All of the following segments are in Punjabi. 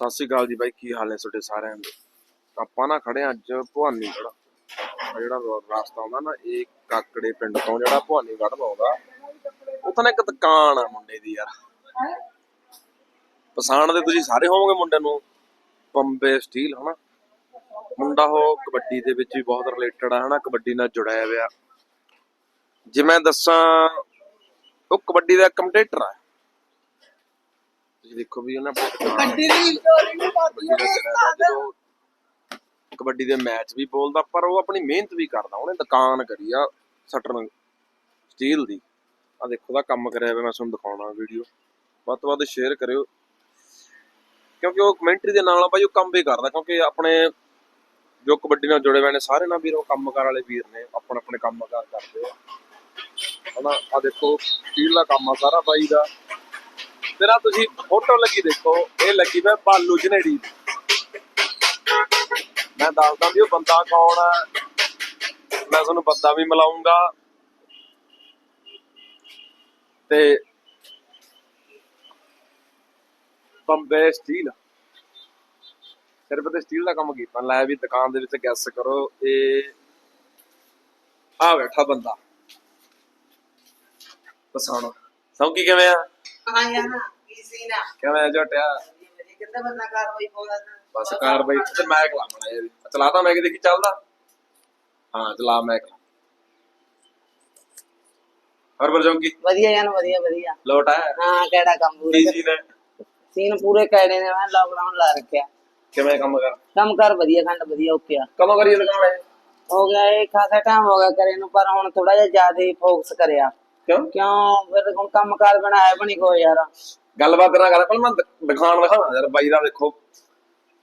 ਸਤਿ ਸ਼੍ਰੀ ਅਕਾਲ ਜੀ ਬਾਈ, ਕੀ ਹਾਲ ਹੈ ਤੁਹਾਡੇ ਸਾਰਿਆਂ ਦੇ? ਆਪਾਂ ਨਾ ਖੜੇ ਹਾਂ ਅੱਜ ਭਵਾਨੀ ਖੜਾ ਜਿਹੜਾ ਰਸਤਾ ਆਉਂਦਾ ਨਾ, ਇਹ ਕਾਕੜੇ ਪਿੰਡ ਤੋਂ ਜਿਹੜਾ ਭਵਾਨੀ ਗੜ੍ਹ ਆਉਂਦਾ ਉੱਥੇ ਨਾ ਇੱਕ ਦੁਕਾਨ ਆ ਮੁੰਡੇ ਦੀ ਯਾਰ। ਪਛਾਣਦੇ ਤੁਸੀਂ ਸਾਰੇ ਹੋਵੋਗੇ ਮੁੰਡੇ ਨੂੰ? ਪੰਬੇ ਸਟੀਲ, ਹਨਾ? ਮੁੰਡਾ ਉਹ ਕਬੱਡੀ ਦੇ ਵਿੱਚ ਵੀ ਬਹੁਤ ਰਿਲੇਟਡ ਆ, ਹਨਾ? ਕਬੱਡੀ ਨਾਲ ਜੁੜਿਆ ਹੋਇਆ। ਜੇ ਮੈਂ ਦੱਸਾਂ, ਉਹ ਕਬੱਡੀ ਦਾ ਕਮੈਂਟੇਟਰ ਆ। ਤੁਸੀਂ ਦੇਖੋ ਵੀ ਉਹਨੇ ਦੀ ਨਹੀਂ ਕਬੱਡੀ ਦਾ ਜਦੋਂ ਕਬੱਡੀ ਦੇ ਮੈਚ ਵੀ ਬੋਲਦਾ ਪਰ ਉਹ ਆਪਣੀ ਮਿਹਨਤ ਵੀ ਕਰਦਾ। ਉਹਨੇ ਦੁਕਾਨ ਕਰੀ ਆ ਸਟਰਨ ਸਟੀਲ ਦੀ। ਆ ਦੇਖੋ ਦਾ ਕੰਮ ਕਰਿਆ ਹੋਇਆ ਮੈਂ ਤੁਹਾਨੂੰ ਦਿਖਾਉਣਾ ਵੀਡੀਓ ਵੱਧ ਤੋਂ ਵੱਧ ਸ਼ੇਅਰ ਕਰਿਓ। ਕਿਉਂਕਿ ਉਹ ਕਮੈਂਟਰੀ ਦੇ ਨਾਲ ਭਾਈ ਉਹ ਕੰਮ ਵੀ ਕਰਦਾ ਕਿਉਂਕਿ ਆਪਣੇ ਜੋ ਕਬੱਡੀ ਨਾਲ ਜੁੜੇ ਹੋਏ ਨੇ ਸਾਰੇ ਨਾ ਵੀਰ ਉਹ ਕੰਮਕਾਰ ਵਾਲੇ ਵੀਰ ਨੇ ਆਪਣੇ ਆਪਣੇ ਕੰਮਕਾਰ ਕਰਦੇ ਆ। ਹਨਾ ਆ ਦੇਖੋ ਸਟੀਲ ਦਾ ਕੰਮ ਆ ਸਾਰਾ ਬਾਈ ਦਾ। ਤੇਰਾ ਤੁਸੀਂ ਫੋਟੋ ਲੱਗੀ ਦੇਖੋ, ਇਹ ਲੱਗੀ ਮੈਂ ਬਾਲੂ ਜਨੇੜੀ। ਮੈਂ ਦੱਸਦਾ ਵੀ ਉਹ ਬੰਦਾ ਕੌਣ ਹੈ ਮੈਂ ਤੁਹਾਨੂੰ ਬੰਦਾ ਵੀ ਮਿਲਾਉਂਗਾ ਤੇ ਬੰਬੇ ਸਟੀਲ ਸਿਰਫ ਤੇ ਸਟੀਲ ਦਾ ਕੰਮ ਕੀਤਾ। ਲੈ ਵੀ ਦੁਕਾਨ ਦੇ ਵਿੱਚ ਗੈਸ ਕਰੋ, ਇਹ ਆ ਬੈਠਾ ਬੰਦਾ। ਪਸਾਣਾ ਸਭ ਕਿਵੇਂ ਆ? ਹਾਂ ਯਾਰ ਸੀ ਨਾ ਕਿਵੇਂ ਆ? ਝਟਿਆ ਕਿੰਨੇ ਬੰਦਾ ਕਾਰਵਾਈ ਪਾਉਂਦਾ ਬਸ ਕਾਰਵਾਈ ਤੇ ਮੈਂ ਕਲਾਮਣਾ ਇਹ ਚਲਾਤਾ ਮੈਂ ਕਿ ਦੇਖੀ ਚੱਲਦਾ? ਹਾਂ ਚਲਾ ਮੈਂ ਹਰ ਬਰ ਜਾਉਂਗੀ ਵਧੀਆ ਯਾਰ ਵਧੀਆ ਵਧੀਆ। ਲੋਟ ਹੈ ਹਾਂ ਕਿਹੜਾ ਕੰਮ ਪੂਰੇ ਡੀਜੀ ਨੇ ਸੀਨ ਪੂਰੇ ਕੈੜੇ ਨੇ? ਮੈਂ ਲਾਕਡਾਊਨ ਲਾ ਰੱਖਿਆ। ਕਿਵੇਂ ਕੰਮ ਕਰ? ਕੰਮ ਕਰ ਵਧੀਆ ਖੰਡ ਵਧੀਆ ਓਕੇ ਆ। ਕਦੋਂ ਕਰੀਏ ਦੁਕਾਨ ਹੈ ਹੋ ਗਿਆ ਇਹ ਖਾਸਾ ਟਾਈਮ ਹੋ ਗਿਆ ਕਰੇ ਨੂੰ ਪਰ ਹੁਣ ਥੋੜਾ ਜਿਹਾ ਜ਼ਿਆਦਾ ਫੋਕਸ ਕਰਿਆ। ਕਿਉਂ? ਕਿਉਂ? ਫਿਰ ਹੁਣ ਕੰਮ ਕਾਰ ਬਣਾਇਆ ਬਣੀ ਕੋ ਯਾਰ। ਗੱਲਬਾਤ ਨਾ ਕਰ ਪਹਿਲਾਂ ਮੈਂ ਦ- ਦਿਖਾਣ ਦਿਖਾਣਾ ਯਾਰ ਬਾਈ ਦਾ ਦੇਖੋ।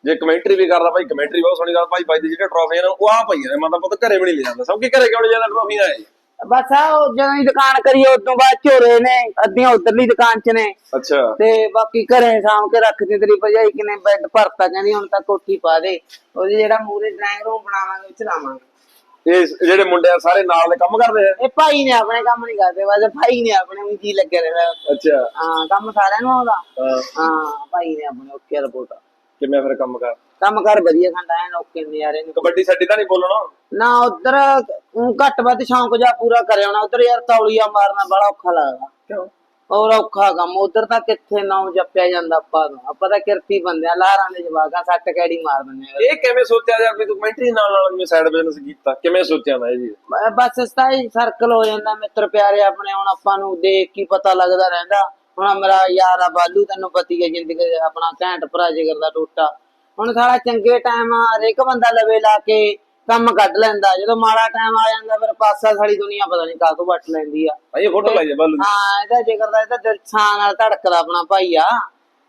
ਜੇ ਕਮੈਂਟਰੀ ਵੀ ਕਰਦਾ ਭਾਈ ਕਮੈਂਟਰੀ ਬਹੁਤ ਸੋਹਣੀ ਗੱਲ ਭਾਈ ਬਾਈ ਦੀ ਜਿਹੜੇ ਟਰੋਫੀਆਂ ਨੇ ਉਹ ਆ ਪਈਆਂ ਨੇ ਮੈਂ ਤਾਂ ਪੁੱਤ ਘਰੇ ਵੀ ਨਹੀਂ ਲੈ ਜਾਂਦਾ। ਸਭ ਕੀ ਘਰੇ ਕਿਉਂ ਨਹੀਂ ਜਾਂਦਾ ਟਰੋਫੀਆਂ ਹੈ ਬਸ ਆ ਉਹ ਜਦੋਂ ਹੀ ਦੁਕਾਨ ਕਰੀ ਉਦੋਂ ਬਾਅਦ ਝੋਰੇ ਨੇ ਅੱਧੀਆਂ ਉਧਰਲੀ ਦੁਕਾਨ 'ਚ ਨੇ। ਅੱਛਾ। ਤੇ ਬਾਕੀ ਘਰੇ ਸਾਂਭ ਕੇ ਰੱਖਦੀ ਤੇਰੀ ਭਜਾਈ ਕਿਨੇ ਬੈੱਡ ਭਰਤਾ ਕਹਿੰਦੀ ਹੁਣ ਤਾਂ ਕੋਠੀ ਪਾ ਦੇ। ਉਹਦੇ ਜਿਹੜਾ ਮੂਰੇ ਡਰਾਇੰਗ ਰੂਮ ਬਣਾਵਾਂਗੇ ਉਹ ਚ ਲਾਵਾਂਗੇ। ਇਹ ਜਿਹੜੇ ਮੁੰਡੇ ਆ ਸਾਰੇ ਨਾਲ ਦੇ ਕੰਮ ਕਰਦੇ ਆ? ਇਹ ਭਾਈ ਨੇ ਆਪਣੇ ਕੰਮ ਨਹੀਂ ਕਰਦੇ ਬਸ ਭਾਈ ਨੇ ਆਪਣੇ ਵੀ ਜੀ ਲੱਗੇ ਰਹਿਣਾ ਅੱਛਾ। ਹਾਂ ਕੰਮ ਸਾਰਿਆਂ ਨੂੰ ਆਉਂਦਾ। ਹਾਂ। ਹਾਂ ਭਾਈ ਨੇ ਆਪਣੇ ਓਕੇ ਰਿਪੋਰਟ। ਕਿਵੇਂ ਫਿਰ ਕੰਮ ਕਰ? ਕੰਮ ਕਰ ਵਧੀਆ ਖੰਡਾ ਐਨ ਓਕੇ ਨਜ਼ਾਰੇ ਨੇ ਕਬੱਡੀ ਛੱਡੀ ਤਾਂ ਨਹੀਂ ਬੋਲਣਾ? ਨਾ ਉਧਰ ਘੱਟ ਵੱਧ ਸ਼ੌਂਕ ਜਾ ਪੂਰਾ ਕਰਿਆ ਹੋਣਾ ਉਧਰ ਯਾਰ ਤੌਲੀਆ ਮਾਰਨਾ ਬੜਾ ਔਖਾ ਲੱਗਦਾ। ਕਿਉਂ? ਔਰ ਔਖਾ ਕੰਮ ਉਧਰ ਤਾਂ ਕਿੱਥੇ ਨਾਮ ਜਪਿਆ ਜਾਂਦਾ ਆਪਾਂ ਨੂੰ। ਆਪਾਂ ਤਾਂ ਕਿਰਤੀ ਬੰਦੇ ਆ ਲਾਰਾਂ ਦੇ ਜਵਾਕਾਂ ਸੱਟ ਕੈੜੀ ਮਾਰ ਦਿੰਦੇ ਆ। ਇਹ ਕਿਵੇਂ ਸੋਚਿਆ ਯਾਰ ਵੀ ਤੂੰ ਕਮੈਂਟਰੀ ਨਾਲ ਨਾਲ ਜਿਵੇਂ ਸਾਈਡ ਬਿਜ਼ਨਸ ਕੀਤਾ? ਕਿਵੇਂ ਸੋਚਿਆ ਮੈਂ ਇਹ ਜੀ? ਬ- ਬਸ ਸਤਾਈ ਸਰਕਲ ਹੋ ਜਾਂਦਾ ਮਿੱਤਰ ਪਿਆਰੇ ਆਪਣੇ ਹੁਣ ਆਪਾਂ ਨੂੰ ਦੇਖ ਕੀ ਪਤਾ ਲੱਗਦਾ ਰਹਿੰਦਾ। ਹੁਣ ਮੇਰਾ ਯਾਰ ਆ ਬਾਲੂ ਤੈਨੂੰ ਪਤੀ ਹੈ ਜ਼ਿੰਦਗੀ ਆਪਣਾ ਘੈਂਟ ਭਰਾ ਜਿਗਰ ਦਾ ਟੋਟਾ। ਹੁਣ ਸਾਲਾ ਚੰਗੇ ਟਾਈਮ ਹਰੇਕ ਬੰਦਾ ਲਵੇ ਲਾ ਕੇ ਕੰਮ ਕੱਢ ਲੈਂਦਾ। ਜਦੋਂ ਮਾੜਾ ਟਾਈਮ ਆ ਜਾਂਦਾ ਫਿਰ ਪਾਸਾ ਸਾਰੀ ਦੁਨੀਆ ਪਤਾ ਨਹੀਂ ਕਾਹਤੋਂ ਵੱਟ ਲੈਂਦੀ ਆ। ਭਾਈ ਇਹ ਫੋਟੋ ਲਾਈਏ ਬੱਲੂ ਹਾਂ ਇਹਦਾ ਜਿਗਰ ਦਾ ਇਹਦਾ ਦਿਲ ਛਾਂ ਨਾਲ ਧੜਕਦਾ ਆਪਣਾ ਭਾਈ ਆ।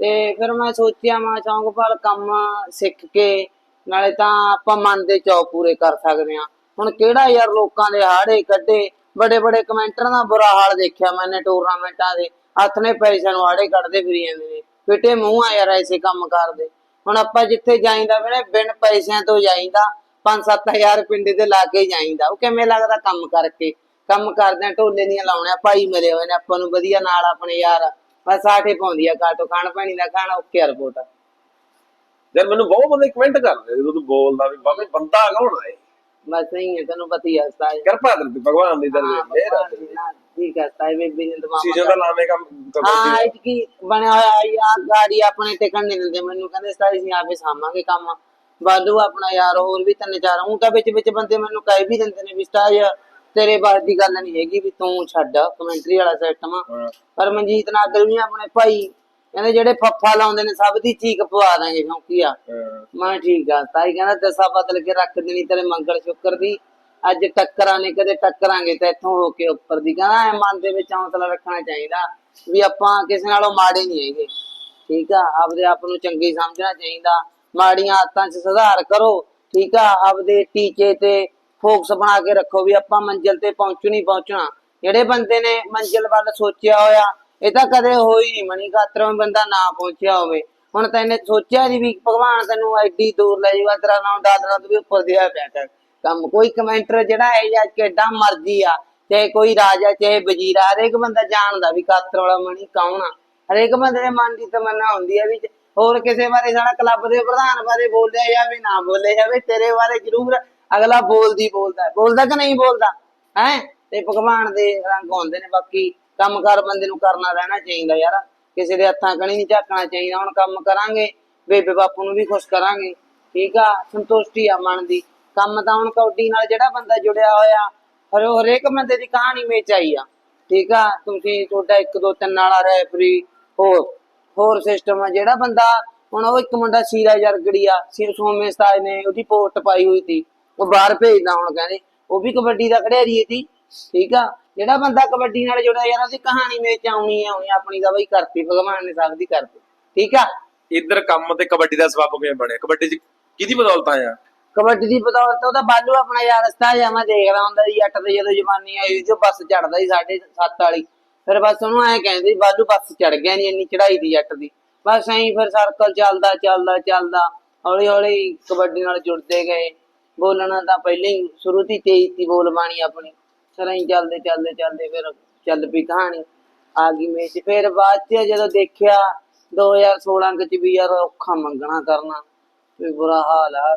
ਤੇ ਫਿਰ ਮੈਂ ਸੋਚਿਆ ਮੈਂ ਚੌਂਕ ਪਰ ਕੰਮ ਸਿੱਖ ਕੇ ਨਾਲੇ ਤਾਂ ਆਪਾਂ ਮਨ ਦੇ ਚੌ ਪੂਰੇ ਕਰ ਸਕਦੇ ਆ ਹੁਣ ਕਿਹੜਾ ਯਾਰ ਲੋਕਾਂ ਦੇ ਹਾੜੇ ਕੱਢੇ? ਬੜੇ ਬੜੇ ਕਮੈਂਟਰਾਂ ਦਾ ਬੁਰਾ ਹਾਲ ਦੇਖਿਆ ਮੈਨੇ ਟੂਰਨਾਮੈਂਟਾਂ ਦੇ। ਹੱਥ ਨੇ ਪੈਸਿਆਂ ਨੂੰ ਹਾੜੇ ਕੱਢਦੇ ਫਿਰੀ ਜਾਂਦੇ ਨੇ। ਫਿੱਟੇ ਮੂੰਹ ਆ ਯਾਰ ਐਸੇ ਕੰਮ ਕਰਦੇ। ਹੁਣ ਆਪਾਂ ਜਿੱਥੇ ਜਾਈਦਾ ਵੀਰੇ ਬਿਨ ਪੈਸਿਆਂ ਤੋਂ ਜਾਈਦਾ। 5-7000 ਪਿੰਡੇ ਤੇ ਲਾ ਕੇ ਜਾਈਦਾ। ਉਹ ਕਿਵੇਂ ਲੱਗਦਾ ਕੰਮ ਕਰਕੇ? ਕੰਮ ਕਰਦਿਆਂ ਢੋਲੇ ਦੀਆਂ ਲਾਉਣਿਆ ਭਾਈ ਮਰੇ ਹੋਏ ਨੇ ਆਪਾਂ ਨੂੰ ਵਧੀਆ ਨਾਲ ਆਪਣੇ ਯਾਰ। ਬਸ ਆਠੇ ਪਾਉਂਦੀ ਆ ਕਾਟੋ ਖਾਣ ਪਾਣੀ ਦਾ ਖਾਣਾ ਓਕੇ ਰਿਪੋਰਟ ਯਾਰ ਮੈਨੂੰ ਬਹੁਤ ਬੰਦੇ ਕਮੈਂਟ ਕਰਦੇ ਜਦੋਂ ਤੂੰ ਬੋਲਦਾ ਵੀ ਬਾਬੇ ਬੰਦਾ ਕੌਣ ਹੈ ਬਸ ਨਹੀਂ ਹੈ ਤੈਨੂੰ ਪਤਾ ਹੀ ਹੈ ਸਤਾਈ ਕਿਰਪਾ ਕਰ ਤੂੰ ਭਗਵਾਨ ਦੀ ਦਰਵੇ ਮੇਰਾ ਠੀਕ ਹੈ ਸਤਾਈ ਬੇਬੀ ਨੇ ਦਿਮਾਗ ਸੀਜ਼ਨ ਦਾ ਲਾਵੇਂ ਕੰਮ ਹਾਂ ਇਹ ਕੀ ਬਣਿਆ ਹੋਇਆ ਆ ਗਾੜੀ ਆਪਣੇ ਟਿਕਣ ਨਹੀਂ ਦਿੰਦੇ। ਮੈਨੂੰ ਕਹਿੰਦੇ ਸਤਾਈ ਸੀ ਆਪੇ ਸਾਂਭਾਂਗੇ ਕੰਮ। ਬਾਲੂ ਆਪਣਾ ਯਾਰ ਹੋਰ ਵੀ ਤਿੰਨ ਚਾਰ ਉਹ ਤਾਂ ਵਿੱਚ ਵਿੱਚ ਬੰਦੇ ਮੈਨੂੰ ਕਹਿ ਵੀ ਦਿੰਦੇ ਨੇ ਵੀ ਸਤਾਈ ਤੇਰੇ ਬਾਤ ਦੀ ਗੱਲ ਨਹੀਂ ਹੈਗੀ ਵੀ ਤੂੰ ਛੱਡ ਕਮੈਂਟਰੀ ਵਾਲਾ ਸਿਸਟਮ ਹਾਂ। ਪਰ ਮਨਜੀਤ ਨਾਗਰ ਵੀ ਆਪਣੇ ਭਾਈ ਕਹਿੰਦੇ ਜਿਹੜੇ ਫੱਫਾ ਲਾਉਂਦੇ ਨੇ ਸਭ ਦੀ ਚੀਕ ਪਵਾ ਦਾਂਗੇ ਸ਼ੌਂਕੀ ਆ। ਹਾਂ। ਮੈਂ ਠੀਕ ਆ ਤਾਈ ਕਹਿੰਦਾ ਦਸਾ ਬਦਲ ਕੇ ਰੱਖ ਦੇਣੀ ਤੇਰੇ ਮੰਗਲ ਸ਼ੁਕਰ ਦੀ। ਅੱਜ ਟੱਕਰਾਂ ਨੇ ਕਦੇ ਟੱਕਰਾਂਗੇ ਤੇ ਇੱਥੋਂ ਹੋ ਕੇ ਉੱਪਰ ਦੀ। ਕਹਿੰਦਾ ਐ ਮਨ ਦੇ ਵਿੱਚ ਹੌਸਲਾ ਰੱਖਣਾ ਚਾਹੀਦਾ ਵੀ ਆਪਾਂ ਕਿਸੇ ਨਾਲੋਂ ਮਾੜੇ ਨਹੀਂ ਹੈਗੇ। ਠੀਕ ਆ ਆਪਦੇ ਆਪ ਨੂੰ ਚੰਗੀ ਸਮਝਣਾ ਚਾਹੀਦਾ। ਮਾੜੀਆਂ ਆਦਤਾਂ 'ਚ ਸੁਧਾਰ ਕਰੋ, ਠੀਕ ਆ? ਆਪਦੇ ਟੀਚੇ ਤੇ ਫੋਕਸ ਬਣਾ ਕੇ ਰੱਖੋ ਵੀ ਆਪਾਂ ਮੰਜ਼ਿਲ ਤੇ ਪਹੁੰਚਣੀ ਹੀ ਪਹੁੰਚਣਾ। ਜਿਹੜੇ ਬੰਦੇ ਨੇ ਮੰਜ਼ਿਲ ਵੱਲ ਸੋਚਿਆ ਹੋਇਆ, ਇਹ ਤਾਂ ਕਦੇ ਹੋਈ ਨਹੀਂ ਮਣੀ ਖਾਤਰੋਂ ਬੰਦਾ ਨਾ ਪਹੁੰਚਿਆ ਹੋਵੇ। ਹੁਣ ਤੈਨੇ ਸੋਚਿਆ ਨਹੀਂ ਵੀ ਭਗਵਾਨ ਤੈਨੂੰ ਐਡੀ ਦੂਰ ਲੈ ਜਾਊਗਾ ਤੇਰਾ ਨਾਮ ਦਾਦਰਾ ਤੋਂ ਵੀ ਉੱਪਰ ਦੀ ਹੋਇਆ ਪਿਆ ਕੰਮ ਕੋਈ ਕਮੈਂਟਰ ਜਿਹੜਾ ਹੈ ਜਾਂ ਕਿੱਡਾ ਮਰਜ਼ੀ ਆ, ਚਾਹੇ ਕੋਈ ਰਾਜਾ ਚਾਹੇ ਵਜ਼ੀਰ ਆ, ਹਰੇਕ ਬੰਦਾ ਜਾਣਦਾ ਵੀ ਕਾਤਰ ਵਾਲਾ ਮਣੀ ਕੌਣ ਆ। ਹਰੇਕ ਬੰਦੇ ਦੇ ਮਨ ਦੀ ਤਮੰਨਾ ਹੁੰਦੀ ਹੈ ਵੀ ਹੋਰ ਕਿਸੇ ਬਾਰੇ ਸਾਡਾ ਕਲੱਬ ਦੇ ਪ੍ਰਧਾਨ ਬਾਰੇ ਬੋਲਿਆ ਜਾਵੇ, ਨਾ ਬੋਲਿਆ ਜਾਵੇ, ਤੇਰੇ ਬਾਰੇ ਜ਼ਰੂਰ ਅਗਲਾ ਬੋਲਦੀ ਬੋਲਦਾ ਬੋਲਦਾ ਕਿ ਨਹੀਂ ਬੋਲਦਾ? ਹੈ? ਤੇ ਭਗਵਾਨ ਦੇ ਰੰਗ ਹੁੰਦੇ ਨੇ, ਬਾਕੀ ਕੰਮਕਾਰ ਬੰਦੇ ਨੂੰ ਕਰਨਾ ਰਹਿਣਾ ਚਾਹੀਦਾ ਯਾਰ। ਕਿਸੇ ਦੇ ਹੱਥਾਂ ਕਣੀ ਨਹੀਂ ਝਾਕਣਾ ਚਾਹੀਦਾ, ਹੁਣ ਕੰਮ ਕਰਾਂਗੇ, ਬੇਬੇ ਬਾਪੂ ਨੂੰ ਵੀ ਖੁਸ਼ ਕਰਾਂਗੇ। ਠੀਕ ਆ? ਸੰਤੁਸ਼ਟੀ ਆ ਮਨ ਦੀ। ਕੰਮ ਤਾਂ ਹੁਣ ਕੌਡੀ ਨਾਲ ਜਿਹੜਾ ਬੰਦਾ ਜੁੜਿਆ ਹੋਇਆ, ਹਰ ਹਰੇਕ ਬੰਦੇ ਦੀ ਕਹਾਣੀ ਵਿੱਚ ਆਈ ਆ। ਠੀਕ ਆ? ਤੁਸੀਂ ਤੁਹਾਡਾ ਇੱਕ ਦੋ ਤਿੰਨ ਵਾਲਾ ਰੈਫਰੀ ਹੋਰ ਹੋਰ ਸਿਸਟਮ ਆ ਜਿਹੜਾ ਬੰਦਾ ਹੁਣ ਉਹ ਇੱਕ ਮੁੰਡਾ ਸੀਰਾ ਜਰਗੜੀ ਆ ਸਿਰ ਸੋਮੇ ਸਤਾਜ ਨੇ ਉਹਦੀ ਪੋਸਟ ਪਾਈ ਹੋਈ ਸੀ ਉਹ ਬਾਹਰ ਭੇਜਦਾ ਹੁਣ ਕਹਿੰਦੇ ਉਹ ਵੀ ਕਬੱਡੀ ਦਾ ਖਿਡਾਰੀ ਸੀ ਠੀਕ ਆ? ਜਿਹੜਾ ਬੰਦਾ ਕਬੱਡੀ ਨਾਲ ਜੁੜਿਆ ਯਾਰ ਉਹਦੀ ਕਹਾਣੀ ਵਿੱਚ ਆਉਣੀ ਆ ਆਉਣੀ ਆਪਣੀ ਦਾ ਬਈ ਕਰਤੀ ਭਗਵਾਨ ਨੇ ਸਭ ਦੀ ਕਰਤੀ ਠੀਕ ਆ? ਇੱਧਰ ਕੰਮ ਤੇ ਕਬੱਡੀ ਦਾ ਸਬੱਬ ਕਿਵੇਂ ਬਣਿਆ? ਕਬੱਡੀ 'ਚ ਕਿਹਦੀ ਬਦੌਲਤ ਆਇਆ ਕਬੱਡੀ ਦੀ ਬਦੌਲਤ ਉਹਦਾ ਬਾਲੂ ਆਪਣਾ ਯਾਰ ਰਸਤਾ ਜਾਂ ਮੈਂ ਦੇਖਦਾ ਹੁੰਦਾ ਸੀ ਅੱਟ ਤੇ ਜਦੋਂ ਜਵਾਨੀ ਆਈ ਜੋ ਬੱਸ ਚੜਦਾ ਸੀ ਸਾਢੇ ਸੱਤ ਵਾਲੀ। ਫਿਰ ਬਸ ਉਹਨੂੰ ਐ ਕਹਿੰਦੇ ਸੀ, ਬਾਲੂ ਬੱਸ ਚੜ ਗਿਆ ਨਹੀਂ ਇੰਨੀ ਚੜਾਈ ਦੀ ਜੱਟ ਦੀ। ਬਸ ਐਂ ਫਿਰ ਸਰਕਲ ਚੱਲਦਾ ਚੱਲਦਾ ਚੱਲਦਾ। ਹੌਲੀ ਹੌਲੀ ਕਬੱਡੀ ਨਾਲ ਜੁੜਦੇ ਗਏ। ਬੋਲਣਾ ਤਾਂ ਪਹਿਲਾਂ ਹੀ ਸ਼ੁਰੂ ਤੋਂ ਤੇਜ਼ ਤੀ ਬੋਲ ਬਾਣੀ ਆਪਣੀ। ਫਿਰ ਐਂ ਚੱਲਦੇ ਚੱਲਦੇ ਚੱਲਦੇ ਫਿਰ ਚੱਲ ਪਈ ਕਹਾਣੀ। ਆ ਗਈ ਮੇਚ ਫਿਰ ਬਾਅਦ ਚ ਜਦੋਂ ਦੇਖਿਆ 2016 ਚ ਵੀ ਯਾਰ ਔਖਾ ਮੰਗਣਾ ਕਰਨਾ। ਵੀ ਬੁਰਾ ਹਾਲ ਆ।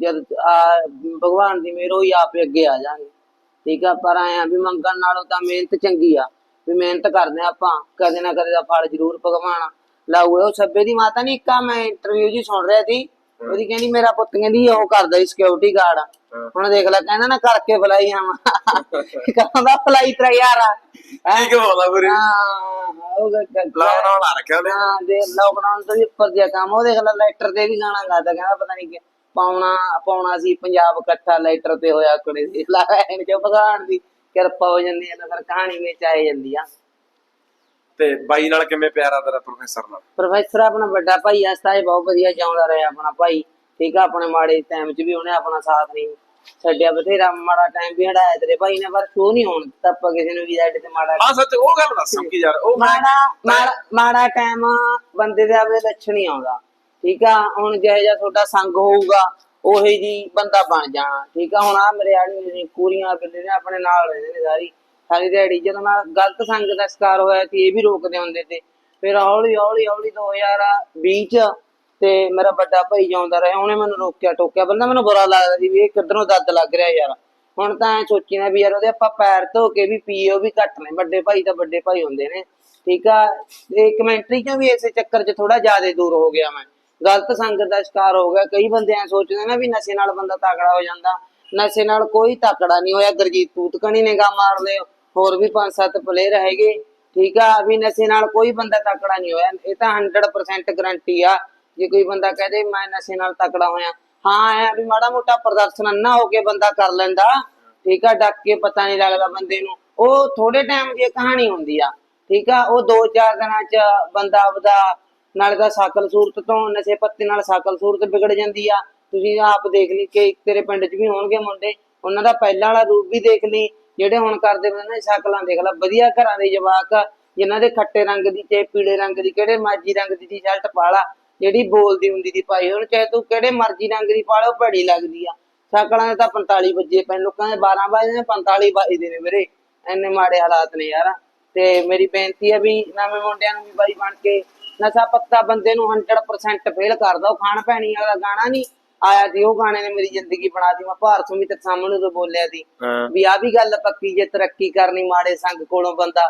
ਜਦ ਆ ਭਗਵਾਨ ਦੀ ਮਿਹਰ ਹੋਈ ਆਪੇ ਅੱਗੇ ਆ ਜਾਾਂਗੇ। ਠੀਕ ਆ ਪਰ ਆਇਆ ਵੀ ਮੰਗਣ ਨਾਲੋਂ ਤਾਂ ਮਿਹਨਤ ਚੰਗੀ ਆ। ਵੀ ਮਿਹਨਤ ਕਰਦੇ ਆ ਆਪਾਂ ਕਦੇ ਨਾ ਕਦੇ ਦਾ ਫਲ ਜ਼ਰੂਰ ਭਗਵਾਨ ਲਾਊਗਾ ਉਹ ਸੱਬੇ ਦੀ ਮਾਤਾ ਨਹੀਂ ਇੱਕ ਮੈਂ ਇੰਟਰਵਿਊ ਜੀ ਸੁਣ ਰਿਹਾ ਸੀ ਉਹਦੀ ਕਹਿੰਦੀ ਮੇਰਾ ਪੁੱਤ ਕਹਿੰਦੀ ਉਹ ਕਰਦਾ ਸੀ ਸਿਕਿਉਰਿਟੀ ਗਾਰਡ ਹੁਣ ਦੇਖ ਲੈ ਕਹਿੰਦਾ ਨਾ ਕਰਕੇ ਫਲਾਈ ਆਵਾਂ ਕਹਿੰਦਾ ਫਲਾਈ ਤੇਰਾ ਯਾਰ ਆ। ਹੈਂ? ਕੀ ਬੋਲਦਾ ਪੂਰੀ। ਹਾਂ ਉਹ ਲਾਉਣ ਆ ਰੱਖਿਆ ਉਹਨੇ। ਹਾਂ ਦੇ ਲੋਕਡਾਊਨ ਤੋਂ ਵੀ ਉੱਪਰ ਜਿਹਾ ਕੰਮ ਉਹ ਦੇਖ ਲੈ ਲੈਟਰ ਤੇ ਵੀ ਗਾਣਾ ਗਾਦਾ ਕਹਿੰਦਾ ਪਤਾ ਨਹੀਂ ਕਿ ਪਾਉਣਾ ਪਾਉਣਾ ਸੀ ਪੰਜਾਬ ਇਕੱਠਾ ਲੈਟਰ ਤੇ ਹੋਇਆ ਕੁੜੇ ਸੀ ਲੈਣ ਚ ਭਗਵਾਨ ਦੀ। ਕਿਰਪਾ ਹੋ ਜਾਂਦੀ ਹੈ ਤਾਂ ਫਿਰ ਕਹਾਣੀ ਵਿੱਚ ਆਏ ਜਾਂਦੀ ਆ। ਤੇ ਬਾਈ ਨਾਲ ਕਿਵੇਂ ਪਿਆਰਾ ਤੇਰਾ ਪ੍ਰੋਫੈਸਰ ਨਾਲ? ਪ੍ਰੋਫੈਸਰ ਆਪਣਾ ਵੱਡਾ ਭਾਈ ਆ ਸਤਾਏ ਬਹੁਤ ਵਧੀਆ ਚਾਹੁੰਦਾ ਰਿਹਾ ਆਪਣਾ ਭਾਈ। ਠੀਕ ਆ ਆਪਣੇ ਮਾੜੇ ਟਾਈਮ 'ਚ ਵੀ ਉਹਨੇ ਆਪਣਾ ਸਾਥ ਨਹੀਂ ਛੱਡਿਆ। ਬਥੇਰਾ ਮਾੜਾ ਟਾਈਮ ਵੀ ਹਟਾਇਆ ਤੇਰੇ ਭਾਈ ਨੇ ਪਰ ਸ਼ੋ ਨਹੀਂ ਹੋਣ ਦਿੱਤਾ ਆਪਾਂ ਕਿਸੇ ਨੂੰ ਵੀ ਸਾਡੇ ਤੇ ਮਾੜਾ ਹਾਂ ਸੱਚ ਉਹ ਗੱਲ ਦੱਸ ਕਿ ਯਾਰ ਉਹ ਮਾੜਾ ਮਾੜਾ ਟਾਈਮ ਬੰਦੇ ਦੇ ਆਪਦੇ ਲੱਛਣ ਹੀ ਆਉਂਦਾ। ਠੀਕ ਆ ਹੁਣ ਜਿਹੋ ਜਿਹਾ ਤੁਹਾਡਾ ਸੰਗ ਹੋਊਗਾ ਉਹੇ ਜੀ ਬੰਦਾ ਬਣ ਜਾਣਾ ਠੀਕ ਆ, ਹੁਣ ਆ ਮੇਰੇ ਆੜੀ ਨੇ ਪੂਰੀਆਂ ਬਿੱਲੇ ਨੇ, ਆਪਣੇ ਨਾਲ ਰਹਿੰਦੇ ਨੇ ਸਾਰੀ। ਸਾਰੀ ਦਿਹਾੜੀ ਜਦੋਂ ਮੈਂ ਗਲਤ ਸੰਗਤ ਦਾ ਸ਼ਿਕਾਰ ਹੋਇਆ ਸੀ, ਇਹ ਵੀ ਰੋਕਦੇ ਹੁੰਦੇ ਤੇ ਫਿਰ ਹੌਲੀ ਹੌਲੀ ਹੌਲੀ 2020 ਚ ਤੇ ਮੇਰਾ ਵੱਡਾ ਭਾਈ ਜਾਉਂਦਾ ਰਿਹਾ, ਉਹਨੇ ਮੈਨੂੰ ਰੋਕਿਆ, ਟੋਕਿਆ। ਬੰਦਾ ਮੈਨੂੰ ਬੁਰਾ ਲੱਗਦਾ ਸੀ ਵੀ ਇਹ ਕਿੱਧਰੋਂ ਦੱਦ ਲੱਗ ਰਿਹਾ ਯਾਰ। ਹੁਣ ਤਾਂ ਸੋਚੀ ਨਾ ਵੀ ਯਾਰ ਉਹਦੇ ਆਪਾਂ ਪੈਰ ਧੋ ਕੇ ਵੀ ਪੀਏ ਵੀ ਘੱਟ ਨੇ। ਵੱਡੇ ਭਾਈ ਤਾਂ ਵੱਡੇ ਭਾਈ ਹੁੰਦੇ ਨੇ। ਠੀਕ ਆ, ਇਹ ਕਮੈਂਟਰੀ ਚੋਂ ਵੀ ਇਸੇ ਚੱਕਰ 'ਚ ਥੋੜਾ ਜ਼ਿਆਦਾ ਦੂਰ ਹੋ ਗਿਆ ਮੈਂ। ਗਲਤ ਸੰਗਤ ਦਾ ਸ਼ਿਕਾਰ ਹੋ ਗਿਆ। ਕਈ ਬੰਦੇ ਐ ਸੋਚਦੇ ਨੇ ਵੀ ਨਸ਼ੇ ਨਾਲ ਬੰਦਾ ਤਕੜਾ ਹੋ ਜਾਂਦਾ। ਨਸ਼ੇ ਨਾਲ ਕੋਈ ਤਕੜਾ ਨਹੀਂ ਹੋਇਆ। ਗਰਜੀਤ ਤੂਤਕਣੀ ਨਿਗਾਹ ਮਾਰ ਲਿਓ ਹੋਰ ਵੀ ਪੰਜ ਸੱਤ ਪਲੇਅਰ ਹੈਗੇ। ਠੀਕ ਆ, ਵੀ ਨਸ਼ੇ ਨਾਲ ਕੋਈ ਬੰਦਾ ਤਕੜਾ ਨਹੀਂ ਹੋਇਆ। ਇਹ ਤਾਂ 100% ਗਰੰਟੀ ਆ। ਜੇ ਕੋਈ ਬੰਦਾ ਕਹਦੇ, ਮੈਂ ਨਸ਼ੇ ਨਾਲ ਤਕੜਾ ਹੋਇਆ। ਹਾਂ, ਐ ਵੀ ਮਾੜਾ ਮੋਟਾ ਪ੍ਰਦਰਸ਼ਨ ਅੰਨਾ ਹੋ ਕੇ ਬੰਦਾ ਕਰ ਲੈਂਦਾ। ਠੀਕ ਆ, ਡੱਕ ਕੇ ਪਤਾ ਨਹੀਂ ਲੱਗਦਾ ਬੰਦੇ ਨੂੰ। ਉਹ ਥੋੜੇ ਟਾਈਮ ਦੀ ਕਹਾਣੀ ਹੁੰਦੀ ਆ। ਠੀਕ ਆ, ਉਹ 2-4 ਦਿਨਾਂ ਚ ਬੰਦਾ ਆਪਦਾ ਨਾਲੇ ਤਾਂ ਸਾਕਲ ਸੂਰਤ ਤੋਂ ਨਸ਼ੇ ਪੱਤੇ ਨਾਲ ਸਾਕਲ ਸੂਰਤ ਵਿਗੜ ਜਾਂਦੀ ਆ। ਤੁਸੀਂ ਆਪ ਦੇਖ ਲਈ ਕਿ ਤੇਰੇ ਪਿੰਡ 'ਚ ਵੀ ਹੋਣਗੇ ਮੁੰਡੇ। ਉਹਨਾਂ ਦਾ ਪਹਿਲਾਂ ਵਾਲਾ ਰੂਪ ਵੀ ਦੇਖ ਲਈ। ਜਿਹੜੇ ਹੁਣ ਕਰਦੇ ਪਏ ਨੇ ਸ਼ਕਲਾਂ ਦੇਖ ਲੈ। ਵਧੀਆ ਘਰਾਂ ਦੇ ਜਵਾਕ ਆ, ਜਿਨ੍ਹਾਂ ਦੇ ਖੱਟੇ ਰੰਗ ਦੀ ਤੇ ਪੀਲੇ ਰੰਗ ਦੀ ਕਿਹੜੇ ਮਾਜੀ ਰੰਗ ਦੀ ਟੀ-ਸ਼ਰਟ ਪਾਲਾ ਜਿਹੜੀ ਬੋਲਦੀ ਹੁੰਦੀ ਦੀ ਪਾਈ ਹੁਣ ਚਾਹੇ ਤੂੰ ਕਿਹੜੇ ਮਰਜ਼ੀ ਰੰਗ ਦੀ ਪਾ ਲਾ ਉਹ ਭੜੀ ਲੱਗਦੀ ਆ। ਸਾਕਲਾਂ ਦੇ ਤਾਂ 45 ਵੱਜੇ ਪੈਣ ਲੋਕਾਂ ਦੇ 12 ਵਜੇ ਨੇ 45 ਵੱਜਦੇ ਨੇ ਵੀਰੇ। ਐਨੇ ਮਾੜੇ ਹਾਲਾਤ ਨੇ ਯਾਰ। ਤੇ ਮੇਰੀ ਬੇਨਤੀ ਹੈ ਵੀ ਨਵੇਂ ਮੁੰਡਿਆਂ ਨੂੰ ਵੀ ਬਾਈ ਬਣ ਕੇ ਨਸ਼ਾ ਪੱਤਾ ਬੰਦੇ ਨੂੰ 100% ਫੇਲ ਕਰਦਾ ਉਹ ਖਾਣ ਪੈਣੀ ਵਾਲਾ ਗਾਣਾ ਨਹੀਂ ਆਇਆ ਸੀ ਉਹ ਗਾਣੇ ਨੇ ਮੇਰੀ ਜ਼ਿੰਦਗੀ ਬਣਾ ਦੀ ਮੈਂ ਭਾਰਤ ਵੀ ਤੇ ਸਾਹਮਣੇ ਤੋਂ ਬੋਲਿਆ ਸੀ ਵੀ ਆ ਵੀ ਗੱਲ ਪੱਕੀ ਜੇ ਤਰੱਕੀ ਕਰਨੀ ਮਾੜੇ ਸੰਗ ਕੋਲੋਂ ਬੰਦਾ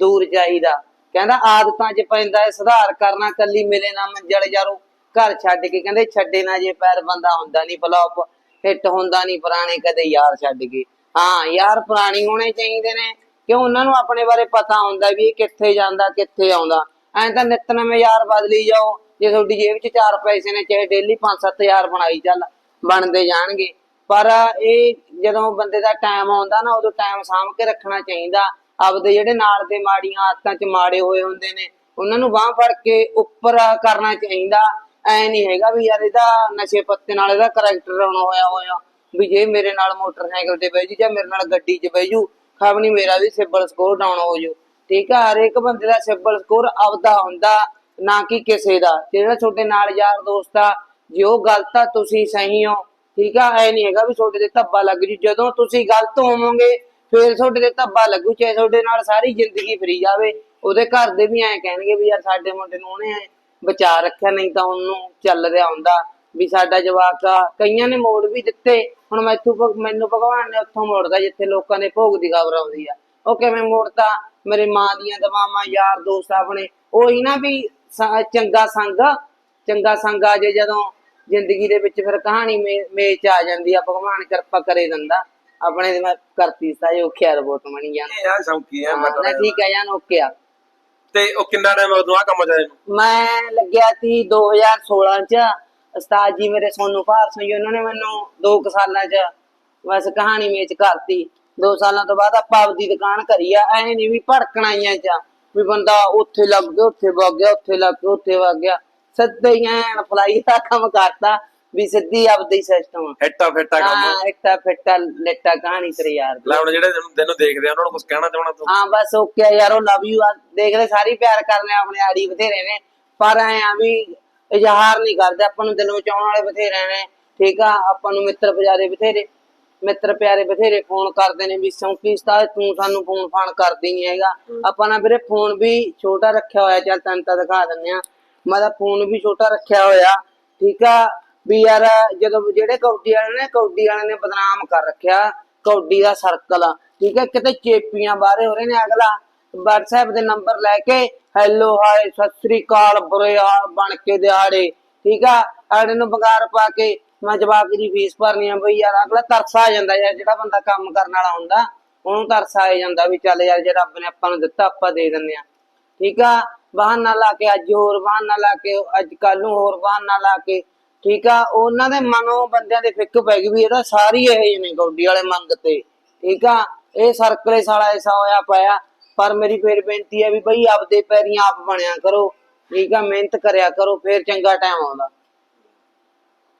ਦੂਰ ਚਾਹੀਦਾ ਕਹਿੰਦਾ ਆਦਤਾਂ 'ਚ ਪੈਂਦਾ ਹੈ ਸੁਧਾਰ ਕਰਨਾ ਕੱਲੀ ਮਿਲੇ ਨਾ ਮੰਜਲ ਯਾਰੋ ਘਰ ਛੱਡ ਕੇ। ਕਹਿੰਦੇ ਛੱਡੇ ਨਾ ਜੇ ਪੈਰ ਬੰਦਾ ਹੁੰਦਾ ਨਹੀਂ ਫਲॉप ਹਿੱਟ ਹੁੰਦਾ ਨਹੀਂ ਪੁਰਾਣੇ ਕਦੇ ਯਾਰ ਛੱਡ ਕੇ। ਹਾਂ ਯਾਰ ਪੁਰਾਣੀ ਹੋਣੇ ਚਾਹੀਦੇ ਨੇ। ਕਿਉਂ? ਉਹਨਾਂ ਨੂੰ ਆਪਣੇ ਬਾਰੇ ਪਤਾ ਹੁੰਦਾ ਵੀ ਇਹ ਕਿੱਥੇ ਜਾਂਦਾ ਕਿੱਥੇ ਆਉਂਦਾ। ਐਂ ਤਾਂ ਨਿੱਤ ਯਾਰ ਬਦਲੀ ਜਾਓ, ਜੇ ਤੁਹਾਡੀ ਜੇਬ 'ਚ ਚਾਰ ਪੈਸੇ ਨੇ, ਚਾਹੇ ਡੇਲੀ 5-7000 ਬਣਾਈ ਚੱਲ, ਬਣਦੇ ਜਾਣਗੇ। ਪਰ ਇਹ ਜਦੋਂ ਬੰਦੇ ਦਾ ਟਾਈਮ ਆਉਂਦਾ ਨਾ, ਉਦੋਂ ਟਾਈਮ ਸਾਂਭ ਕੇ ਰੱਖਣਾ ਚਾਹੀਦਾ। ਆਪਦੇ ਜਿਹੜੇ ਨਾਲ ਦੇ ਮਾੜੀਆਂ ਆਦਤਾਂ 'ਚ ਮਾੜੇ ਹੋਏ ਹੁੰਦੇ ਨੇ, ਉਹਨਾਂ ਨੂੰ ਬਾਹ ਫੜ ਕੇ ਉੱਪਰ ਕਰਨਾ ਚਾਹੀਦਾ। ਐ ਨਹੀਂ ਹੈਗਾ ਵੀ ਯਾਰ ਇਹਦਾ ਨਸ਼ੇ ਪੱਤੇ ਨਾਲ ਇਹਦਾ ਕਰੈਕਟਰ ਹੋਣਾ ਹੋਇਆ ਹੋਇਆ। ਵੀ ਜੇ ਮੇਰੇ ਨਾਲ ਮੋਟਰਸਾਈਕਲ ਤੇ ਬਹਿ ਜੂ ਜਾਂ ਮੇਰੇ ਨਾਲ ਗੱਡੀ 'ਚ ਬਹਿ ਜੂ ਖਬਨੀ ਮੇਰਾ ਵੀ ਸਿਬਲ ਸਕੋਰ ਡਾਊਨ ਹੋ ਜੂ। ਠੀਕ ਆ, ਹਰੇਕ ਬੰਦੇ ਦਾ ਸਿਬਲ ਸਕੋਰ ਆਪਦਾ ਹੁੰਦਾ, ਨਾ ਕਿ ਕਿਸੇ ਦਾ। ਜਿਹੜਾ ਤੁਹਾਡੇ ਨਾਲ ਯਾਰ ਦੋਸਤ ਆ, ਜੇ ਉਹ ਗਲਤ ਆ, ਤੁਸੀਂ ਸਹੀ ਹੋ। ਠੀਕ ਆ, ਐ ਨਹੀਂ ਹੈਗਾ ਵੀ ਤੁਹਾਡੇ ਤੇ ਧੱਬਾ ਲੱਗ ਜੂ। ਜਦੋਂ ਤੁਸੀਂ ਗਲਤ ਹੋਵੋਗੇ, ਫਿਰ ਤੁਹਾਡੇ ਤੇ ਧੱਬਾ ਲੱਗੂ, ਚਾਹੇ ਤੁਹਾਡੇ ਨਾਲ ਸਾਰੀ ਜ਼ਿੰਦਗੀ ਫਰੀ ਜਾਵੇ। ਉਹਦੇ ਘਰ ਦੇ ਵੀ ਐਂ ਕਹਿਣਗੇ ਵੀ ਯਾਰ ਸਾਡੇ ਮੁੰਡੇ ਨੂੰ ਉਹਨੇ ਬਚਾ ਰੱਖਿਆ, ਨਹੀਂ ਤਾਂ ਉਹਨੂੰ ਚੱਲ ਰਿਹਾ ਹੁੰਦਾ ਵੀ ਸਾਡਾ ਜਵਾਕ ਆ। ਕਈਆਂ ਨੇ ਮੋੜ ਵੀ ਦਿੱਤੇ। ਹੁਣ ਮੈਥੋਂ ਭਗ- ਮੈਨੂੰ ਭਗਵਾਨ ਨੇ ਉੱਥੋਂ ਮੋੜਦਾ, ਜਿੱਥੇ ਲੋਕਾਂ ਦੇ ਭੋਗ ਦੀ ਖਬਰ ਆਉਂਦੀ ਆ। ਉਹ ਕਿਵੇਂ ਮੋੜਤਾ ਮੇਰੇ ਮਾਂ ਦੀਆਂ ਦਵਾਵਾਂ ਯਾਰ ਦੋਸਤ ਆਪਣੇ। ਉਹੀ ਨਾ ਵੀ ਚੰਗਾ ਸੰਗ ਚੰਗਾ ਸੰਗ ਆ ਜੇ ਜਦੋਂ ਜ਼ਿੰਦਗੀ ਦੇ ਵਿੱਚ ਫਿਰ ਕਹਾਣੀ ਮੇਚ ਆ ਜਾਂਦੀ ਆ ਭਗਵਾਨ ਕਿਰਪਾ ਕਰੇ ਦਿੰਦਾ। ਆਪਣੇ ਤੇ ਮੈਂ ਕਰਤੀ ਸਾ ਜੋ ਖਿਆਲ ਬੋਟ ਬਣੀ ਜਾਣ ਇਹ ਆ ਸ਼ੌਂਕੀ ਆ ਮੈਂ ਨਾ ਠੀਕ ਹੈ ਜਾਨ ਓਕੇ ਆ। ਤੇ ਉਹ ਕਿੰਨਾ ਟਾਈਮ ਉਦੋਂ ਆ ਕੰਮ ਜਾਏ? ਮੈਂ ਲੱਗਿਆ ਸੀ 2016 ਚ। ਉਸਤਾਦ ਜੀ ਮੇਰੇ ਸੋਨੂ ਭਾਰਸੋਂ ਜੀ ਉਹਨਾਂ ਨੇ ਮੈਨੂੰ 2 ਸਾਲਾਂ ਚ ਬਸ ਕਹਾਣੀ ਮੇਚ ਕਰਤੀ। 2 ਸਾਲਾਂ ਤੋਂ ਬਾਅਦ ਆਪਾਂ ਆਪਦੀ ਦੁਕਾਨ ਕਰੀ ਆ ਐ ਨਹੀਂ ਵੀ ਭੜਕਣਾ ਆਈਆਂ ਚ ਵੀ ਬੰਦਾ ਉੱਥੇ ਲੱਗ ਗਿਆ ਉੱਥੇ ਵਗ ਗਿਆ ਉੱਥੇ ਲੱਗ ਗਿਆ ਉੱਥੇ ਵਗ ਗਿਆ। ਸਿੱਧੇ ਹੀ ਐਨ ਫਲਾਈ ਦਾ ਕੰਮ ਕਰਤਾ ਵੀ ਸਿੱਧੀ ਆਪਦੀ ਸਿਸਟਮ ਹਿੱਟਾ ਫਿੱਟਾ ਕੰਮ। ਹਾਂ ਇੱਟਾ ਫਿੱਟਾ ਲੈਟਾ ਕਹਾਣੀ ਤੇਰੇ ਯਾਰ ਦੀ। ਲੈ ਹੁਣ ਜਿਹੜੇ ਤੈਨੂੰ- ਤੈਨੂੰ ਦੇਖਦੇ ਆ ਉਹਨਾਂ ਨੂੰ ਕੁਝ ਕਹਿਣਾ ਚਾਹਣਾ ਤੂੰ? ਹਾਂ ਬਸ ਓਕੇ ਯਾਰ ਉਹ ਲਵ ਯੂ ਦੇਖਦੇ ਸਾਰੀ ਪਿਆਰ ਕਰਨੇ ਆਪਣੇ ਆੜੀ ਬਥੇਰੇ ਨੇ। ਪਰ ਐ ਆ ਵੀ ਇਜ਼ਹਾਰ ਨਹੀਂ ਕਰਦੇ ਆਪਾਂ ਨੂੰ ਦਿਲੋਂ ਚਾਉਣ ਵਾਲੇ ਬਥੇਰੇ ਨੇ। ਠੀਕ ਆ ਆਪਾਂ ਨੂੰ ਮਿੱਤਰ ਪਿਆਰੇ ਬਥੇਰੇ। ਮਿੱਤਰ ਪਿਆਰੇ ਬਥੇਰੇ ਫੋਨ ਕਰਦੇ ਨੇ ਵੀ ਸੌਂਕੀ ਉਸਤਾਦ, ਤੂੰ ਸਾਨੂੰ ਫੋਨ ਫਾਨ ਕਰਦੀ ਨਹੀਂ ਹੈਗਾ। ਆਪਾਂ ਨਾ ਵੀਰੇ ਫੋਨ ਵੀ ਛੋਟਾ ਰੱਖਿਆ ਹੋਇਆ, ਚੱਲ ਤੈਨੂੰ ਤਾਂ ਦਿਖਾ ਦਿੰਦੇ ਆ ਮੈਂ ਤਾਂ ਫੋਨ ਵੀ ਛੋਟਾ ਰੱਖਿਆ ਹੋਇਆ, ਠੀਕ ਆ? ਵੀ ਯਾਰ ਜਦੋਂ ਜਿਹੜੇ ਕੌਡੀ ਵਾਲੇ ਨੇ, ਕੌਡੀ ਵਾਲੇ ਨੇ ਬਦਨਾਮ ਕਰ ਰੱਖਿਆ, ਕੌਡੀ ਦਾ ਸਰਕਲ, ਠੀਕ ਹੈ ਕਿਤੇ ਚੇਪੀਆਂ ਬਾਰੇ ਹੋ ਰਹੇ ਨੇ ਅਗਲਾ। WhatsApp ਦੇ ਨੰਬਰ ਲੈ ਕੇ ਹੈਲੋ ਹਾਏ ਸਤਿ ਸ੍ਰੀ ਅਕਾਲ, ਬੁਰੇ ਹਾਲ ਬਣ ਕੇ ਦਿਹਾੜੇ ਠੀਕ ਆ? ਆੜੇ ਨੂੰ ਬਗਾਰ ਪਾ ਕੇ ਮੈਂ ਜਵਾਬ ਦੀ ਫੀਸ ਭਰਨੀ ਆ ਬਈ ਯਾਰ, ਅਗਲਾ ਤਰਸ ਆ ਜਾਂਦਾ ਯਾਰ, ਜਿਹੜਾ ਬੰਦਾ ਕੰਮ ਕਰਨ ਵਾਲਾ ਹੁੰਦਾ, ਉਹਨੂੰ ਤਰਸ ਆ ਜਾਂਦਾ ਵੀ ਚੱਲ ਯਾਰ, ਜੇ ਰੱਬ ਨੇ ਆਪਾਂ ਨੂੰ ਦਿੱਤਾ, ਆਪਾਂ ਦੇ ਦਿੰਦੇ ਆ। ਠੀਕ ਆ? ਬਹਾਨਾ ਲਾ ਕੇ ਅੱਜ ਹੋਰ, ਬਹਾਨਾ ਲਾ ਕੇ ਅੱਜ ਕੱਲ ਨੂੰ ਹੋਰ, ਬਹਾਨਾ ਲਾ ਕੇ। ਠੀਕ ਆ? ਉਹਨਾਂ ਦੇ ਮਨੋਂ ਬੰਦਿਆਂ ਦੇ ਫਿੱਕ ਪੈ ਗਈ ਵੀ ਇਹਦਾ ਸਾਰੀ ਇਹ ਜਿਹੇ ਨੇ ਗੌਡੀ ਵਾਲੇ ਮੰਗ ਤੇ। ਠੀਕ ਆ? ਇਹ ਸਰਕਲੇ ਸਾਲਾ ਐਸਾ ਹੋਇਆ ਪਾਇਆ ਪਰ ਮੇਰੀ ਫੇਰ ਬੇਨਤੀ ਹੈ ਵੀ ਬਈ ਆਪਦੇ ਪੈਰੀਂ ਆਪ ਬਣਿਆ ਕਰੋ। ਠੀਕ ਆ? ਮਿਹਨਤ ਕਰਿਆ ਕਰੋ, ਫੇਰ ਚੰਗਾ ਟਾਈਮ ਆਉਂਦਾ।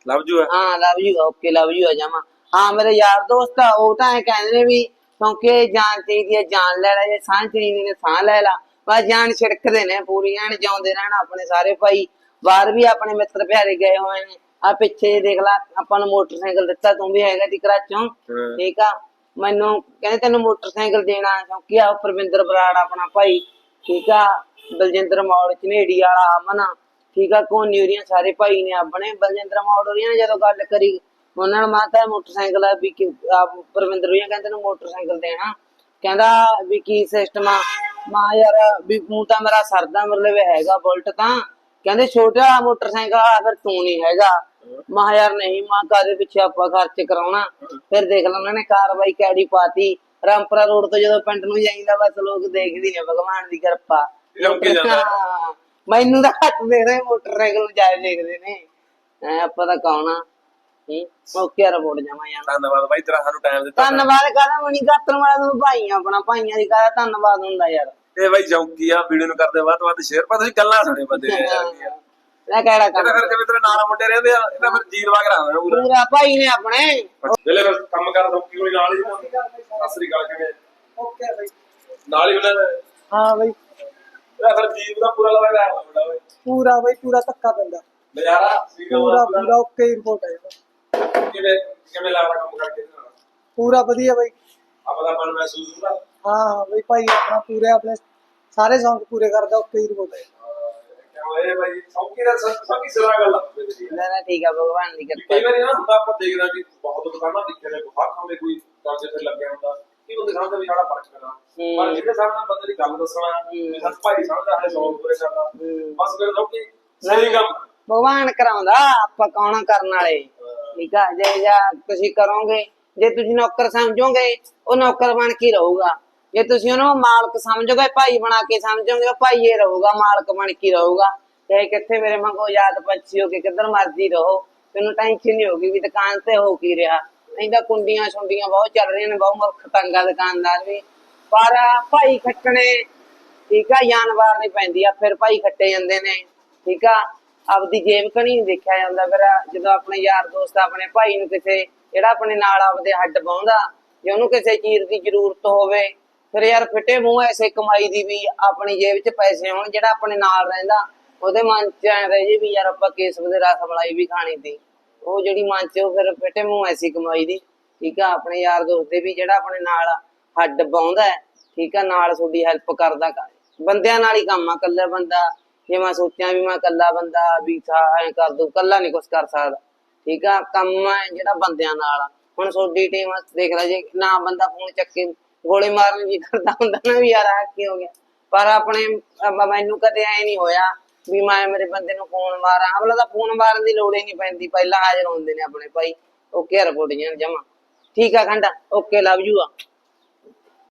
ਲਵ ਜੂ ਹਾਂ love you okay love you ਆ ਜਾਵਾਂ। ਹਾਂ ਮੇਰੇ ਯਾਰ ਦੋਸਤ ਆ ਉਹ ਤਾਂ ਇਹ ਕਹਿੰਦੇ ਨੇ ਵੀ ਕਿਉਂਕਿ ਜਾਨ ਚਾਹੀਦੀ ਹੈ ਜਾਨ ਲੈ ਲੈ ਜੇ ਸਾਹ ਚਾਹੀਦੀ ਨੇ ਸਾਹ ਲੈ ਲਾ। ਬਸ ਜਾਨ ਛਿੜਕਦੇ ਨੇ ਪੂਰੀ ਐਨ ਜਿਉਂਦੇ ਰਹਿਣ ਆਪਣੇ ਸਾਰੇ ਭਾਈ। ਬਾਹਰ ਵੀ ਆਪਣੇ ਮਿੱਤਰ ਪਿਆਰੇ ਗਏ ਹੋਏ ਨੇ। ਆ ਪਿੱਛੇ ਦੇਖ ਲਾ ਆਪਾਂ ਨੂੰ ਮੋਟਰਸਾਈਕਲ ਦਿੱਤਾ ਤੂੰ ਵੀ ਹੈਗਾ ਦੀ ਕਰਾਚੋਂ। ਠੀਕ ਆ। ਮੈਨੂੰ ਕਹਿੰਦੇ ਤੈਨੂੰ ਮੋਟਰਸਾਈਕਲ ਦੇਣਾ ਕਿਉਂਕਿ ਆ ਪ੍ਰਵਿੰਦਰ ਬਰਾੜ ਆਪਣਾ ਭਾਈ। ਠੀਕ ਆ। ਬਲਜਿੰਦਰ ਮੌੜ ਝਨੇੜੀ ਵਾਲਾ ਅਮਨ ਠੀਕ ਆ ਕੋਨੀ ਉਰੀਆਂ ਸਾਰੇ ਭਾਈ ਨੇ ਆਪਣੇ ਬਲਜਿੰਦਰ ਮੌੜ ਉਰੀਆਂ ਨੇ ਜਦੋਂ ਗੱਲ ਕਰੀ। ਉਹਨਾਂ ਨੂੰ ਮਾਤਾ ਮੋਟਰਸਾਈਕਲ ਆ ਵੀ ਕਿ ਆ ਪ੍ਰਵਿੰਦਰ ਉਰੀਆਂ ਕਹਿੰਦੇ ਤੈਨੂੰ ਮੋਟਰਸਾਈਕਲ ਦੇਣਾ ਕਹਿੰਦਾ ਵੀ ਕੀ ਸਿਸਟਮ ਆ? ਮਾਂ ਯਾਰ ਵੀ ਮੂੰ ਤਾਂ ਮੇਰਾ ਸਰਦਾ ਮਤਲਬ ਹੈਗਾ ਬੁਲਟ ਤਾਂ। ਕਹਿੰਦੇ ਛੋਟਾ ਮੋਟਰਸਾਈਕਲ ਆ ਫਿਰ ਤੂੰ ਨਹੀਂ ਹੈਗਾ। ਮਾਂ ਯਾਰ ਨਹੀਂ ਮਾਂ ਕਾਦੇ ਪਿੱਛੇ ਆਪਾਂ ਖਰਚ ਕਰਾਉਣਾ। ਫਿਰ ਦੇਖ ਲਾ ਉਹਨਾਂ ਨੇ ਕਾਰਵਾਈ ਕੈੜੀ ਪਾਤੀ। ਰਾਮਪੁਰਾ ਰੋਡ ਤੋਂ ਜਦੋਂ ਪਿੰਡ ਨੂੰ ਜਾਈਦਾ ਬਸ ਲੋਕ ਦੇਖਦੀ ਨੇ ਭਗਵਾਨ ਦੀ ਕਿਰਪਾ। ਲੋਕੀ ਜਾਂਦਾ। ਹਾਂ, ਮੈਨੂੰ ਤਾਂ ਘੱਟ ਦੇਖਦੇ ਮੋਟਰਸਾਈਕਲ ਨੂੰ ਜ਼ਿਆਦਾ ਦੇਖਦੇ ਨੇ। ਐ ਆਪਾਂ ਤਾਂ ਕੌਣਾ ਹੂੰ? ਓਕੇ ਰਿਪੋਰਟ ਜਾਵਾਂ ਯਾਰ। ਧੰਨਵਾਦ ਬਾਈ ਤੇਰਾ ਸਾਨੂੰ ਟਾਈਮ ਦਿੱਤਾ। ਧੰਨਵਾਦ ਕਾਹਦਾ ਮਣੀ ਕਾਤਰ ਵਾਲਾ ਨੂੰ ਭਾਈ ਆਪਣਾ ਭਾਈਆਂ ਦੀ ਕਾਹਦਾ ਧੰਨਵਾਦ ਹੁੰਦਾ ਯਾਰ। ਇਹ ਬਾਈ ਜੌਂਕੀ ਆ ਵੀਡੀਓ ਨੂੰ ਕਰਦੇ ਵੱਧ ਤੋਂ ਵੱਧ ਸ਼ੇਅਰ ਪਰ ਤੁਸੀਂ ਗੱਲਾਂ ਸੁਣੇ ਬੰਦੇ ਨੇ ਯਾਰ ਇਹਦੀਆਂ। ਲੈ ਕਿਹੜਾ ਇਹਦਾ ਕੰਮ ਫਿਰ ਜਿਵੇਂ ਤੇਰੇ ਨਾਲ ਮੁੰਡੇ ਰਹਿੰਦੇ ਆ? ਇਹਦਾ ਫਿਰ ਜੀਰ ਵਾਗ ਰਹਾ ਪੂਰਾ। ਪੂਰਾ ਭਾਈ ਨੇ ਆਪਣੇ। ਵੇਲੇ ਫਿਰ ਕੰਮ ਕਰ ਸੌਕੀ ਕੋਲ ਨਾਲ ਹੀ ਸਤਿ ਸ੍ਰੀ ਅਕਾਲ ਕਿਵੇਂ ਓਕੇ ਬਈ। ਨਾਲ ਹੀ ਉਹਨਾਂ ਦਾ ਹਾਂ ਬਈ। ਇਹਦਾ ਫਿਰ ਜੀਰ ਦਾ ਪੂਰਾ ਲਵਾ ਰਿਹਾ ਮੁੰਡਾ ਓਏ ਪੂਰਾ ਬਈ ਪੂਰਾ ਧੱਕਾ ਪੈਂਦਾ ਨਜ਼ਾਰਾ ਸੀਗਾ ਪੂਰਾ ਉਹਦਾ ਪੂਰਾ ਓਕੇ ਰਿਪੋਰਟ ਹੈ ਇਹਦਾ। ਕਿਵੇਂ ਕਿਵੇਂ ਲੱਗਦਾ ਕੰਮ ਕਰਕੇ ਪੂਰਾ ਵਧੀਆ ਬਈ ਆਪਾਂ ਦਾ ਮਨ ਮਹਿਸੂਸ ਹੁੰਦਾ ਹਾਂ ਹਾਂ ਬਈ ਭਾਈ ਆਪਣਾ ਪੂਰੇ ਆਪਣੇ ਸਾਰੇ ਸੌਂਗ ਪੂਰੇ ਕਰਦਾ ਓਕੇ ਰਿਪੋਰਟ ਹੈ ਕਿਉਂ ਇਹ ਬਾਈ ਸੌਕੀ ਦਾ ਸੌਕੀ ਸਿਰਾ ਗੱਲ ਆ ਵੀ ਨਾ ਨਾ ਠੀਕ ਆ ਭਗਵਾਨ ਦੀ ਕਈ ਕਿਰਪਾ ਵਾਰੀ ਨਾ ਹੁੰਦਾ ਆਪਾਂ ਦੇਖਦੇ ਹਾਂ ਕਿ ਬਹੁਤ ਦੁਕਾਨਾਂ ਦੇਖੇ ਨੇ ਹਰ ਥਾਂ ਤੇ ਕੋਈ ਦਰਜੇ ਤੇ ਲੱਗਿਆ ਹੁੰਦਾ ਕੀ ਬੰਦੇ ਸਮਝਦੇ ਵੀ ਸਾਡਾ ਫ਼ਰਕ ਕਰਨਾ ਪਰ ਜਿਹਦੇ ਸਾਹਮਣੇ ਬੰਦੇ ਦੀ ਗੱਲ ਦੱਸਣਾ ਵੀ ਸਾਨੂੰ ਭਾਈ ਸਮਝਦਾ ਹੈ ਸੌ ਪੂਰੇ ਕਰਦਾ ਬਸ ਫਿਰ ਸੌਕੀ ਸਹੀ ਕੰਮ। ਭਗਵਾਨ ਕਰਾਉਂਦਾ ਆਪਾਂ ਕੌਣਾ ਕਰਨ ਵਾਲੇ? ਠੀਕ ਆ ਜੇ ਜਾਂ ਤੁਸੀਂ ਕਰੋਗੇ ਜੇ ਤੁਸੀਂ ਨੌਕਰ ਸਮਝੋਗੇ ਉਹ ਨੌਕਰ ਬਣ ਕੇ ਰਹੂਗਾ। ਜੇ ਤੁਸੀਂ ਉਹਨੂੰ ਮਾਲਕ ਸਮਝੋਗੇ ਭਾਈ ਬਣਾ ਕੇ ਸਮਝੋਗੇ ਉਹ ਭਾਈ ਇਹ ਰਹੂਗਾ ਮਾਲਕ ਬਣ ਕੇ ਰਹੂਗਾ। ਤੇ ਕਿੱਥੇ ਮੇਰੇ ਵਾਂਗੂ ਯਾਦ ਪੰਛੀ ਹੋ ਕੇ ਕਿੱਧਰ ਮਰਜ਼ੀ ਰਹੋ ਤੈਨੂੰ ਟੈਨਸ਼ਨ ਨਹੀਂ ਹੋਗੀ ਵੀ ਦੁਕਾਨ ਤੇ ਹੋ ਕੀ ਰਿਹਾ। ਨਹੀਂ ਤਾਂ ਕੁੰਡੀਆਂ ਛੁੰਡੀਆਂ ਬਹੁਤ ਚੱਲ ਰਹੀਆਂ ਨੇ, ਬਹੁਤ ਮੁਰਖ ਤੰਗਾ ਦੁਕਾਨਦਾਰ ਵੀ। ਪਰ ਭਾਈ ਖੱਟਣੇ, ਠੀਕ ਆ ਜਾਨਵਾਰ ਨਹੀਂ ਪੈਂਦੀ, ਆ ਫਿਰ ਭਾਈ ਖੱਟੇ ਜਾਂਦੇ ਨੇ, ਠੀਕ ਆ। ਆਪਦੀ ਜੇਬ ਕਣੀ ਦੇਖਿਆ ਜਾਂਦਾ ਫਿਰ, ਜਦੋਂ ਆਪਣੇ ਯਾਰ ਦੋਸਤ, ਆਪਣੇ ਭਾਈ ਨੂੰ ਕਿਸੇ, ਜਿਹੜਾ ਆਪਣੇ ਨਾਲ ਆਪਦੇ ਹੱਡ ਪਾਉਂਦਾ ਜੇ ਉਹਨੂੰ ਕਿਸੇ ਚੀਜ਼ ਦੀ ਜ਼ਰੂਰਤ ਹੋਵੇ, ਫਿਰ ਯਾਰ ਫਿੱਟੇ ਮੂੰਹ ਐਸੇ ਕਮਾਈ ਦੀ ਵੀ ਆਪਣੀ ਜੇਬ 'ਚ ਪੈਸੇ ਹੋਣ, ਜਿਹੜਾ ਆਪਣੇ ਨਾਲ ਰਹਿੰਦਾ, ਉਹਦੇ ਮਨ 'ਚ ਐ ਰਹੇ ਜੀ ਵੀ ਯਾਰ ਆਪਾਂ ਕੇਸ ਦੇ ਰਸ ਮਲਾਈ ਵੀ ਖਾਣੀ ਸੀ। ਉਹ ਜਿਹੜੀ ਮਨ 'ਚ, ਉਹ ਫਿਰ ਫਿੱਟੇ ਮੂੰਹ ਐਸੀ ਕਮਾਈ ਦੀ। ਠੀਕ ਆ, ਆਪਣੇ ਯਾਰ ਦੋਸਤ ਦੇ ਵੀ ਜਿਹੜਾ ਆਪਣੇ ਨਾਲ ਹੱਡ ਪਾਉਂਦਾ ਠੀਕ ਆ, ਨਾਲ ਤੁਹਾਡੀ ਹੈਲਪ ਕਰਦਾ ਬੰਦਿਆਂ ਨਾਲ ਹੀ ਕੰਮ ਆ, ਇਕੱਲਾ ਬੰਦਾ, ਜੇ ਮੈਂ ਸੋਚਿਆ ਵੀ ਮੈਂ ਇਕੱਲਾ ਬੰਦਾ ਵੀ ਥਾ, ਐ ਕਰ ਦੂੰ ਇਕੱਲਾ ਨਹੀਂ ਕੁਝ ਕਰ ਸਕਦਾ। ਠੀਕ ਆ, ਕੰਮ ਹੈ ਜਿਹੜਾ ਬੰਦਿਆਂ ਨਾਲ ਹੁਣ ਤੁਹਾਡੀ ਟੀਮ ਦੇਖ ਲੈ ਜੇ ਨਾ ਬੰਦਾ ਫੋਨ ਚੱਕੇ, ਗੋਲੀ ਮਾਰਨ ਵੀ ਕਰਦਾ ਹੁੰਦਾ ਨਾ ਵੀ ਯਾਰ ਆ ਕੀ ਹੋ ਗਿਆ। ਪਰ ਆਪਣੇ ਮੈਨੂੰ ਕਦੇ ਐ ਨਹੀਂ ਹੋਇਆ ਵੀ ਮੈਂ ਮੇਰੇ ਬੰਦੇ ਨੂੰ ਫੋਨ ਮਾਰਾਂ। ਅਗਲਾ ਤਾਂ ਫੋਨ ਮਾਰਨ ਦੀ ਲੋੜ ਹੀ ਨਹੀਂ ਪੈਂਦੀ। ਪਹਿਲਾਂ ਹਾਜ਼ਰ ਹੁੰਦੇ ਨੇ ਆਪਣੇ ਭਾਈ। ਓਕੇ ਰਿਪੋਰਟ ਜਮਾ। ਠੀਕ ਆ ਖੰਡਾ। ਓਕੇ ਲਵ ਯੂ ਆ।